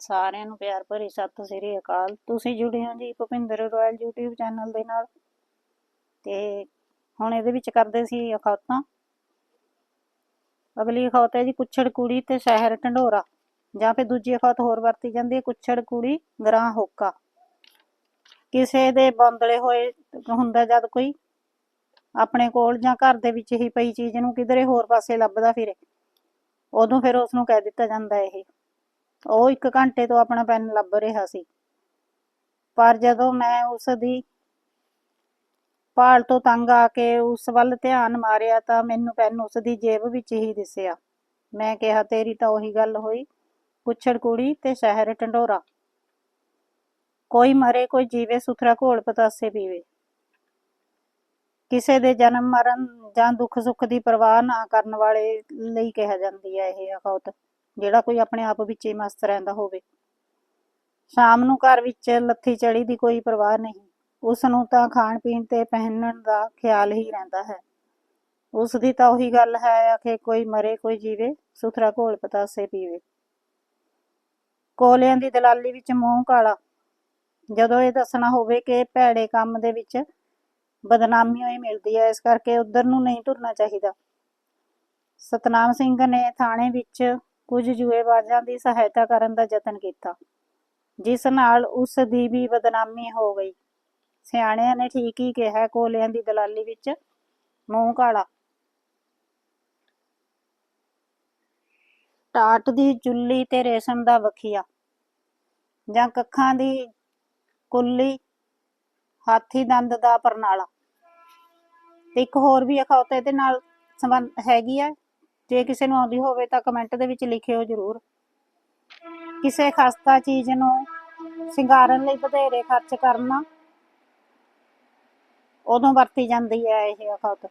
ਸਾਰਿਆਂ ਨੂੰ ਪਿਆਰ ਭਰੀ ਸਤਿ ਸ੍ਰੀ ਅਕਾਲ। ਤੁਸੀਂ ਜੁੜੇ ਹੋ ਜੀ ਭੁਪਿੰਦਰ ਰਾਇਲ YouTube ਚੈਨਲ ਦੇ ਨਾਲ। ਤੇ ਹੁਣ ਇਹਦੇ ਵਿੱਚ ਕਰਦੇ ਸੀ ਅਖੌਤਾਂ। ਅਗਲੀ ਅਖੌਤ ਹੈ ਜੀ ਕੁੱਛੜ ਕੁੜੀ ਤੇ ਸ਼ਹਿਰ ਢੰਡੋਰਾ। ਜਾਂ ਫਿਰ ਦੂਜੀ ਅਖੌਤ ਹੋਰ ਵਰਤੀ ਜਾਂਦੀ ਹੈ, ਕੁੱਛੜ ਕੁੜੀ ਗਰਾਂ ਹੋਕਾ। ਕਿਸੇ ਦੇ ਬੰਦਲੇ ਹੋਏ ਹੁੰਦਾ ਜਦ ਕੋਈ ਆਪਣੇ ਕੋਲ ਜਾਂ ਘਰ ਦੇ ਵਿੱਚ ਹੀ ਪਈ ਚੀਜ਼ ਨੂੰ ਕਿਧਰੇ ਹੋਰ ਪਾਸੇ ਲੱਭਦਾ ਫਿਰੇ। ਉਦੋਂ ਫਿਰ ਉਸ ਨੂੰ ਕਹਿ ਦਿੱਤਾ ਜਾਂਦਾ ਇਹ। ਉਹ ਇੱਕ ਘੰਟੇ ਤੋਂ ਆਪਣਾ ਪੈਨ ਲੱਭ ਰਿਹਾ ਸੀ। ਪਰ ਜਦੋਂ ਮੈਂ ਉਸ ਦੀ ਭਾਲ ਤੋਂ ਤੰਗ ਆ ਕੇ ਉਸ ਵੱਲ ਧਿਆਨ ਮਾਰਿਆ ਤਾਂ ਮੈਨੂੰ ਪੈਨ ਉਸ ਦੀ ਜੇਬ ਵਿੱਚ ਹੀ ਦਿਸਿਆ। ਮੈਂ ਕਿਹਾ, ਤੇਰੀ ਤਾਂ ਉਹੀ ਗੱਲ ਹੋਈ। ਪੁੱਛੜ ਕੁੜੀ ਤੇ ਸ਼ਹਿਰ ਢੰਡੋਰਾ। ਕੋਈ ਮਰੇ, ਕੋਈ ਜੀਵੇ, ਸੁਥਰਾ ਘੋਲ ਪਤਾਸੇ ਪੀਵੇ। ਕਿਸੇ ਦੇ ਜਨਮ ਮਰਨ ਜਾਂ ਦੁੱਖ ਸੁੱਖ ਦੀ ਪਰਵਾਹ ਨਾ ਕਰਨ ਵਾਲੇ ਲਈ ਕਿਹਾ ਜਾਂਦੀ ਹੈ ਇਹ ਅਖੌਤ। ਜਿਹੜਾ ਕੋਈ ਆਪਣੇ ਆਪ ਵਿੱਚ ਹੀ ਮਸਤ ਰਹਿੰਦਾ ਹੋਵੇ। ਸ਼ਾਮ ਨੂੰ ਘਰ ਵਿੱਚ ਲੱਥੀ ਚੜੀ ਦੀ ਕੋਈ ਪਰਵਾਹ ਨਹੀਂ। ਉਸ ਨੂੰ ਤਾਂ ਖਾਣ ਪੀਣ ਤੇ ਪਹਿਨਣ ਦਾ ਖਿਆਲ ਹੀ ਰਹਿੰਦਾ ਹੈ। ਉਸ ਦੀ ਤਾਂ ਉਹੀ ਗੱਲ ਹੈ ਕਿ ਕੋਈ ਮਰੇ, ਕੋਈ ਜੀਵੇ, ਸੁਥਰਾ ਘੋਲ ਪਤਾਸੇ ਪੀਵੇ। ਕੋਲਿਆਂ ਦੀ ਦਲਾਲੀ ਵਿੱਚ ਮੂੰਹ ਕਾਲਾ। ਜਦੋਂ ਇਹ ਦੱਸਣਾ ਹੋਵੇ ਕਿ ਭੈੜੇ ਕੰਮ ਦੇ ਵਿੱਚ ਬਦਨਾਮੀ ਹੋਈ ਮਿਲਦੀ ਹੈ, ਇਸ ਕਰਕੇ ਉਧਰ ਨੂੰ ਨਹੀਂ ਤੁਰਨਾ ਚਾਹੀਦਾ। ਸਤਨਾਮ ਸਿੰਘ ਨੇ ਥਾਣੇ ਵਿੱਚ ਕੁਝ ਜੂਏਬਾਜ਼ਾਂ ਦੀ ਸਹਾਇਤਾ ਕਰਨ ਦਾ ਯਤਨ ਕੀਤਾ, ਜਿਸ ਨਾਲ ਉਸ ਦੀ ਵੀ ਬਦਨਾਮੀ ਹੋ ਗਈ। ਸਿਆਣਿਆਂ ਨੇ ਠੀਕ ਹੀ ਕਿਹਾ, ਕੋਲਿਆਂ ਦੀ ਦਲਾਲੀ ਵਿੱਚ ਮੂੰਹ ਕਾਲਾ। ਟਾਟ ਦੀ ਚੁੱਲੀ ਤੇ ਰੇਸ਼ਮ ਦਾ ਵਖੀਆ, ਜਾਂ ਕੱਖਾਂ ਦੀ ਕੁੱਲੀ, ਹਾਥੀ ਦੰਦ ਦਾ ਪਰਨਾਲਾ। ਤੇ ਇੱਕ ਹੋਰ ਵੀ ਅਖੌਤੇ ਦੇ ਨਾਲ ਸੰਬੰਧ ਹੈਗੀ ਹੈ ਜੇ ਕਿਸੇ ਨੂੰ ਆਉਂਦੀ ਹੋਵੇ ਤਾਂ ਕਮੈਂਟ ਦੇ ਵਿੱਚ ਲਿਖਿਓ ਜਰੂਰ। ਕਿਸੇ ਖਸਤਾ ਚੀਜ਼ ਨੂੰ ਸ਼ਿੰਗਾਰਨ ਲਈ ਬਥੇਰੇ ਖਰਚ ਕਰਨਾ, ਉਦੋਂ ਵਰਤੀ ਜਾਂਦੀ ਹੈ ਇਹ ਅਖੌਤ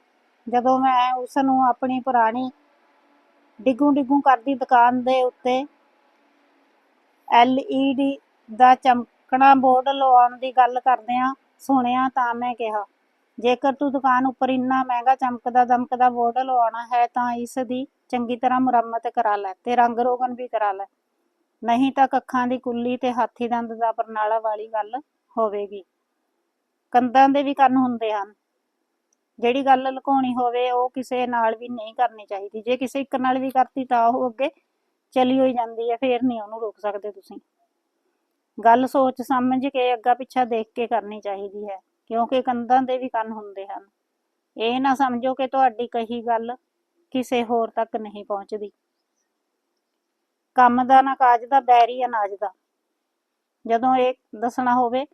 ਜਦੋਂ ਮੈਂ ਉਸ ਨੂੰ ਆਪਣੀ ਪੁਰਾਣੀ ਡਿੱਗੂ ਡਿੱਗੂ ਕਰਦੀ ਦੁਕਾਨ ਦੇ ਉੱਤੇ LED ਦਾ ਚਮਕਣਾ ਬੋਰਡ ਲਵਾਉਣ ਦੀ ਗੱਲ ਕਰਦਿਆਂ ਸੁਣਿਆ ਤਾਂ ਮੈਂ ਕਿਹਾ ਜੇਕਰ ਤੂੰ ਦੁਕਾਨ ਉੱਪਰ ਇੰਨਾ ਮਹਿੰਗਾ ਚਮਕਦਾ ਦਮਕਦਾ ਬੋਰਡ ਲਵਾਉਣਾ ਹੈ, ਤਾਂ ਇਸ ਦੀ ਚੰਗੀ ਤਰ੍ਹਾਂ ਮੁਰੰਮਤ ਕਰਾ ਲੈ ਤੇ ਰੰਗ ਰੋਗਨ ਵੀ ਕਰਾ ਲੈ। ਨਹੀਂ ਤਾਂ ਕੱਖਾਂ ਦੀ ਕੁੱਲੀ ਤੇ ਹਾਥੀ ਦੰਦ ਦਾ ਪਰਨਾਲਾ ਵਾਲੀ ਗੱਲ ਹੋਵੇਗੀ। ਕੰਦਾਂ ਦੇ ਵੀ ਕੰਨ ਹੁੰਦੇ ਹਨ। ਜਿਹੜੀ ਗੱਲ ਲੁਕਾਉਣੀ ਹੋਵੇ, ਉਹ ਕਿਸੇ ਨਾਲ ਵੀ ਨਹੀਂ ਕਰਨੀ ਚਾਹੀਦੀ। ਜੇ ਕਿਸੇ ਇੱਕ ਨਾਲ ਵੀ ਕਰਤੀ, ਤਾਂ ਉਹ ਅੱਗੇ ਚਲੀ ਹੋਈ ਜਾਂਦੀ ਹੈ, ਫੇਰ ਨਹੀਂ ਉਹਨੂੰ ਰੋਕ ਸਕਦੇ ਤੁਸੀਂ। ਗੱਲ ਸੋਚ ਸਮਝ ਕੇ ਅੱਗਾ ਪਿੱਛਾ ਦੇਖ ਕੇ ਕਰਨੀ ਚਾਹੀਦੀ ਹੈ। ਕਿਉਂਕਿ ਕੰਧਾਂ ਦੇ ਵੀ ਕੰਨ ਹੁੰਦੇ ਹਨ। ਇਹ ਨਾ ਸਮਝੋ ਕਿ ਤੁਹਾਡੀ ਕਹੀ ਗੱਲ ਕਿਸੇ ਹੋਰ ਤੱਕ ਨਹੀਂ ਪਹੁੰਚਦੀ। ਕੰਮ ਦਾ ਨਾ ਕਾਜ ਦਾ, ਬੈਰੀ ਅਨਾਜ ਦਾ। ਜਦੋਂ ਇਹ ਦੱਸਣਾ ਹੋਵੇ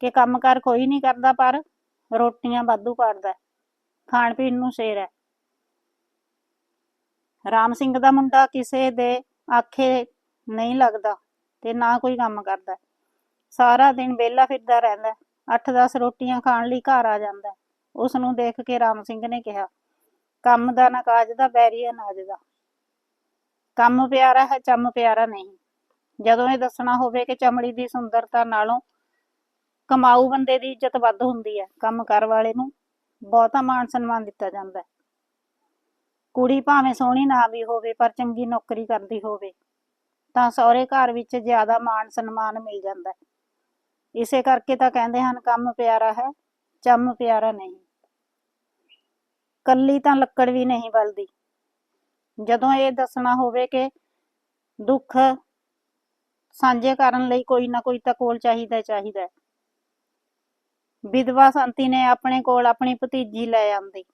ਕਿ ਕੰਮਕਾਰ ਕੋਈ ਨਹੀਂ ਕਰਦਾ, ਪਰ ਰੋਟੀਆਂ ਵਾਧੂ ਪਾੜਦਾ ਖਾਣ ਪੀਣ ਨੂੰ ਸ਼ੇਰ ਹੈ। ਰਾਮ ਸਿੰਘ ਦਾ ਮੁੰਡਾ ਕਿਸੇ ਦੇ ਆਖੇ ਨਹੀਂ ਲੱਗਦਾ ਤੇ ਨਾ ਕੋਈ ਕੰਮ ਕਰਦਾ। ਸਾਰਾ ਦਿਨ ਵਿਹਲਾ ਫਿਰਦਾ ਰਹਿੰਦਾ 8-10 ਰੋਟੀਆਂ ਖਾਣ ਲਈ ਘਰ ਆ ਜਾਂਦਾ ਉਸ ਨੂੰ ਦੇਖ ਕੇ ਰਾਮ ਸਿੰਘ ਨੇ ਕਿਹਾ, ਕੰਮ ਦਾ ਨਾ ਕਾਜ ਦਾ ਬੈਰੀ ਅਨਾਜ ਦਾ। ਕੰਮ ਪਿਆਰਾ ਹੈ, ਚੰਮ ਪਿਆਰਾ ਨਹੀਂ। ਜਦੋਂ ਇਹ ਦੱਸਣਾ ਹੋਵੇ ਕਿ ਚਮੜੀ ਦੀ ਸੁੰਦਰਤਾ ਨਾਲੋਂ ਕਮਾਊ ਬੰਦੇ ਦੀ ਇੱਜ਼ਤ ਵੱਧ ਹੁੰਦੀ ਹੈ, ਕੰਮ ਕਰ ਵਾਲੇ ਨੂੰ ਬਹੁਤਾ ਮਾਣ ਸਨਮਾਨ ਦਿੱਤਾ ਜਾਂਦਾ ਹੈ। ਕੁੜੀ ਭਾਵੇਂ ਸੋਹਣੀ ਨਾ ਵੀ ਹੋਵੇ, ਪਰ ਚੰਗੀ ਨੌਕਰੀ ਕਰਦੀ ਹੋਵੇ, ਤਾਂ ਸਹੁਰੇ ਘਰ ਵਿੱਚ ਜ਼ਿਆਦਾ ਮਾਣ ਸਨਮਾਨ ਮਿਲ ਜਾਂਦਾ ਹੈ। ਇਸੇ ਕਰਕੇ ਤਾਂ ਕਹਿੰਦੇ ਹਨ ਕੰਮ ਪਿਆਰਾ ਹੈ, ਚੰਮ ਪਿਆਰਾ ਨਹੀਂ। ਕੱਲੀ ਤਾਂ ਲੱਕੜ ਵੀ ਨਹੀਂ ਬਲਦੀ। ਜਦੋਂ ਇਹ ਦੱਸਣਾ ਹੋਵੇ ਕਿ ਦੁੱਖ ਸਾਂਝੇ ਕਰਨ ਲਈ ਕੋਈ ਨਾ ਕੋਈ ਤਾਂ ਕੋਲ ਚਾਹੀਦਾ ਚਾਹੀਦਾ ਵਿਧਵਾ ਸੰਤੀ ਨੇ ਆਪਣੇ ਕੋਲ ਆਪਣੀ ਭਤੀਜੀ ਲੈ ਆਂਦੀ।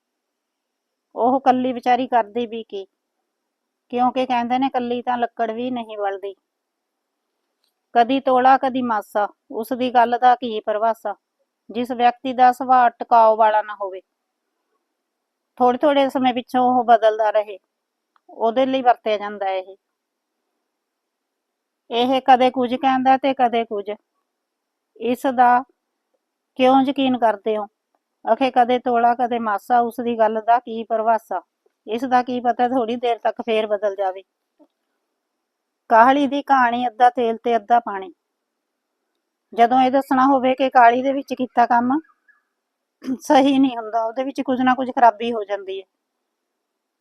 ਉਹ ਕੱਲੀ ਵਿਚਾਰੀ ਕਰਦੀ ਵੀ ਕੀ? ਕਿਉਂਕਿ ਕਹਿੰਦੇ ਨੇ ਕੱਲੀ ਤਾਂ ਲੱਕੜ ਵੀ ਨਹੀਂ ਬਲਦੀ। ਕਦੀ ਤੋਲਾ, ਕਦੀ ਮਾਸਾ ਉਸ ਦੀ ਗੱਲ ਦਾ ਕੀ ਪਰਵਾਸਾ ਜਿਸ ਵਿਅਕਤੀ ਦਾ ਸੁਭਾਅ ਟਿਕਾਉ ਵਾਲਾ ਨਾ ਹੋਵੇ। ਥੋੜੇ ਥੋੜੇ ਸਮੇਂ ਪਿੱਛੋਂ ਉਹ ਬਦਲਦਾ ਰਹੇ। ਉਹਦੇ ਲਈ ਵਰਤਿਆ ਜਾਂਦਾ ਇਹ। ਇਹ ਕਦੇ ਕੁਝ ਕਹਿੰਦਾ ਤੇ ਕਦੇ ਕੁਝ। ਇਸ ਦਾ ਕਿਉਂ ਯਕੀਨ ਕਰਦੇ ਹੋ? ਅਖੇ ਕਦੇ ਤੋਲਾ, ਕਦੇ ਮਾਸਾ ਉਸ ਦੀ ਗੱਲ ਦਾ ਕੀ ਪਰਵਾਸਾ ਇਸ ਦਾ ਕੀ ਪਤਾ ਥੋੜੀ ਦੇਰ ਤੱਕ ਫੇਰ ਬਦਲ ਜਾਵੇ। ਕਾਹਲੀ ਦੀ ਕਹਾਣੀ, ਅੱਧਾ ਤੇਲ ਤੇ ਅੱਧਾ ਪਾਣੀ। ਜਦੋਂ ਇਹ ਦੱਸਣਾ ਹੋਵੇ ਕਿ ਕਾਲੀ ਦੇ ਵਿੱਚ ਕੀਤਾ ਕੰਮ, ਸਹੀ ਨਹੀਂ ਹੁੰਦਾ, ਉਹਦੇ ਵਿੱਚ ਕੁਝ ਨਾ ਕੁਝ ਖਰਾਬੀ ਹੋ ਜਾਂਦੀ ਹੈ।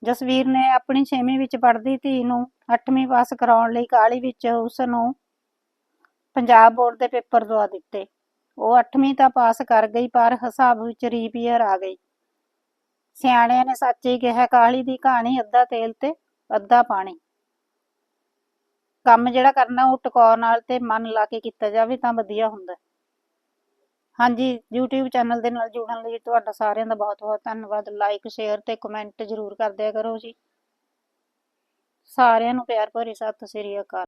ਜਸਵੀਰ ਨੇ ਆਪਣੀ 6ਵੀਂ ਵਿੱਚ ਪੜ੍ਹਦੀ ਧੀ ਨੂੰ 8ਵੀਂ ਪਾਸ ਕਰਾਉਣ ਲਈ ਕਾਹਲੀ ਵਿੱਚ ਉਸ ਨੂੰ ਪੰਜਾਬ ਬੋਰਡ ਦੇ ਪੇਪਰ ਦਵਾ ਦਿੱਤੇ। ਉਹ 8ਵੀਂ ਤਾਂ ਪਾਸ ਕਰ ਗਈ, ਪਰ ਹਿਸਾਬ ਵਿੱਚ ਰੀਪੀਅਰ ਆ ਗਈ। ਸਿਆਣਿਆਂ ਨੇ ਸੱਚ ਹੀ ਕਿਹਾ ਕਾਲੀ ਦੀ ਕਹਾਣੀ ਅੱਧਾ ਤੇਲ ਤੇ ਅੱਧਾ ਪਾਣੀ। ਕੰਮ ਜਿਹੜਾ ਕਰਨਾ ਉਹ ਟਿਕਾਉ ਨਾਲ ਤੇ ਮਨ ਲਾ ਕੇ ਕੀਤਾ ਜਾਵੇ ਤਾਂ ਵਧੀਆ ਹੁੰਦਾ। ਹਾਂਜੀ, YouTube ਚੈਨਲ ਦੇ ਨਾਲ ਜੁੜਨ ਲਈ ਤੁਹਾਡਾ ਸਾਰਿਆਂ ਦਾ ਬਹੁਤ ਬਹੁਤ ਧੰਨਵਾਦ। ਲਾਈਕ ਸ਼ੇਅਰ ਤੇ ਕਮੈਂਟ ਜ਼ਰੂਰ ਕਰਦਿਆ ਕਰੋ ਜੀ। ਸਾਰਿਆਂ ਨੂੰ ਪਿਆਰ ਭਰੀ ਸਤਿ ਸ੍ਰੀ ਅਕਾਲ।